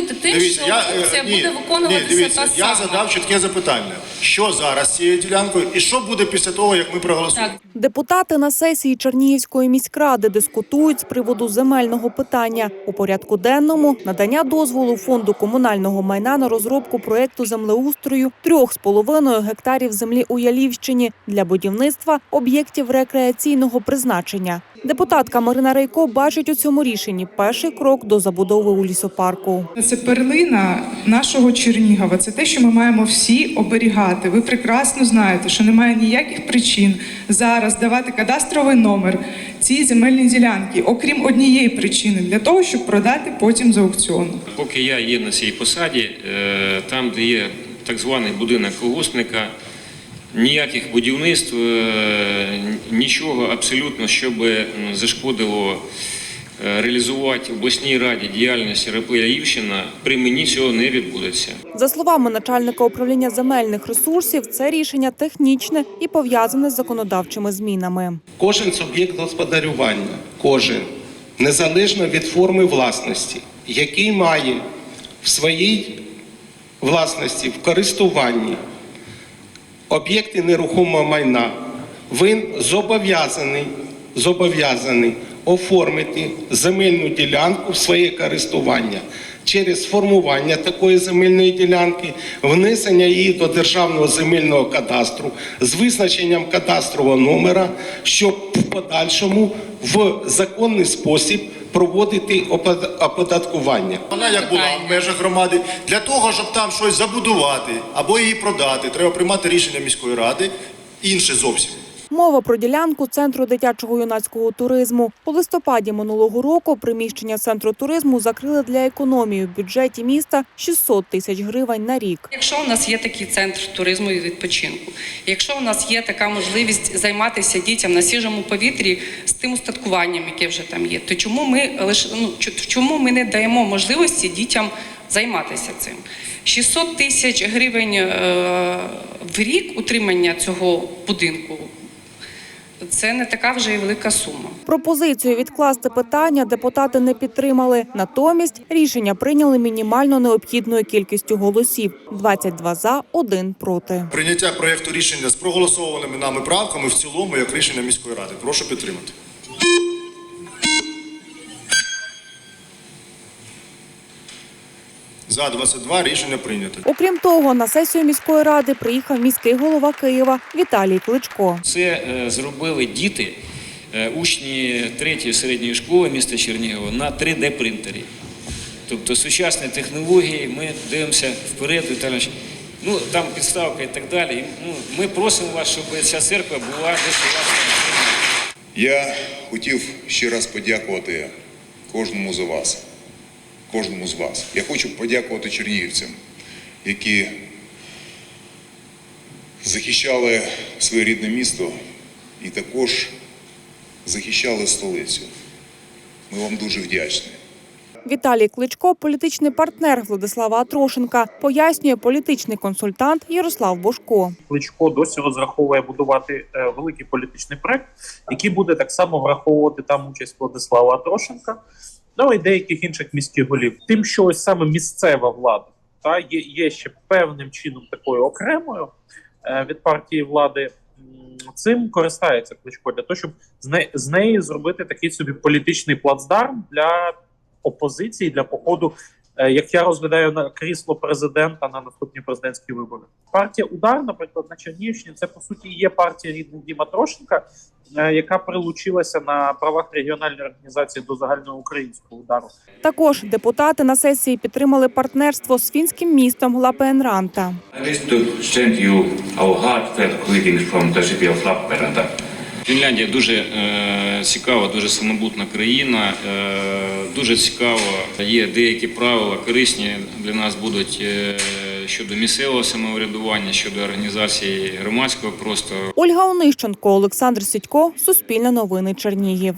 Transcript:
мотивуєте тим, що е, функція ні, буде ні, виконуватися дивіться, та я сама. задав чітке запитання. Що зараз з цією ділянкою і що буде після того, як ми проголосуємо? Так, Депутати на сесії Чернігівської міськради дискутують з приводу земельного питання. У порядку денному надання дозволу фонду комунального майна на розробку проекту землеустрою трьох з половиною гектарів землі у Ялівщині для будівництва об'єктів рекреаційного призначення. Депутатка Марина Рейко бачить у цьому рішенні перший крок до забудови у лісопарку. Це перлина нашого Чернігова. Це те, що ми маємо всі оберігати. Ви прекрасно знаєте, що немає ніяких причин зараз давати кадастровий номер цій земельній ділянки, окрім однієї причини для того, щоб продати потім з аукціону. Поки я є на цій посаді, е, там, де є так званий будинок колгоспника, ніяких будівництв, е, нічого абсолютно, щоб м, зашкодило реалізувати в обласній раді діяльність РП Яївщина, при мені цього не відбудеться. За словами начальника управління земельних ресурсів, це рішення технічне і пов'язане з законодавчими змінами. Кожен суб'єкт господарювання, кожен, незалежно від форми власності, який має в своїй власності в користуванні об'єкти нерухомого майна, він зобов'язаний, зобов'язаний оформити земельну ділянку в своє користування через формування такої земельної ділянки, внесення її до державного земельного кадастру з визначенням кадастрового номера, щоб в подальшому в законний спосіб проводити оподаткування. Вона як була в межах громади. Для того, щоб там щось забудувати або її продати, треба приймати рішення міської ради, інше зовсім. Мова про ділянку центру дитячого юнацького туризму. У листопаді минулого року приміщення центру туризму закрили для економії в бюджеті міста 600 тисяч гривень на рік. Якщо у нас є такий центр туризму і відпочинку, якщо у нас є така можливість займатися дітям на свіжому повітрі з тим устаткуванням, яке вже там є, то чому ми лише ну чому ми не даємо можливості дітям займатися цим? 600 тисяч гривень е, в рік утримання цього будинку. Це не така вже і велика сума. Пропозицію відкласти питання депутати не підтримали. Натомість рішення прийняли мінімально необхідною кількістю голосів – 22 за, 1 проти. Прийняття проєкту рішення з проголосованими нами правками в цілому як рішення міської ради. Прошу підтримати. За 22 рішення прийнято. Окрім того, на сесію міської ради приїхав міський голова Києва Віталій Кличко. Це е, зробили діти, е, учні третьої середньої школи міста Чернігова на 3D-принтері. Тобто сучасні технології, ми дивимося вперед, Віталій. Ну, там підставка і так далі. Ну, ми просимо вас, щоб ця церква була десь у вас. Я хотів ще раз подякувати кожному з вас, кожному з вас. Я хочу подякувати чернігівцям, які захищали своє рідне місто і також захищали столицю. Ми вам дуже вдячні. Віталій Кличко – політичний партнер Владислава Атрошенка, пояснює політичний консультант Ярослав Бошко. Кличко досі розраховує будувати е, великий політичний проект, який буде так само враховувати там участь Владислава Трошенка, ну і деяких інших міських голів. Тим, що ось саме місцева влада та є, є ще певним чином такою окремою е, від партії влади. Цим користається Кличко для того, щоб з, не, з неї зробити такий собі політичний плацдарм для опозиції для походу, е, як я розглядаю на крісло президента на наступні президентські вибори. Партія Удар, наприклад, на Чернігівщині, це по суті є партія рідних Діма Трошенка, яка прилучилася на правах регіональної організації до загальноукраїнського удару. Також депутати на сесії підтримали партнерство з фінським містом Лапенранта. I wish to send you our heartfelt greetings from the city of Lappeenranta. Фінляндія дуже е, цікава, дуже самобутна країна. Е, дуже цікаво. Є деякі правила корисні для нас будуть е, щодо місцевого самоврядування, щодо організації громадського простору. Ольга Онищенко, Олександр Сідько, Суспільне новини Чернігів.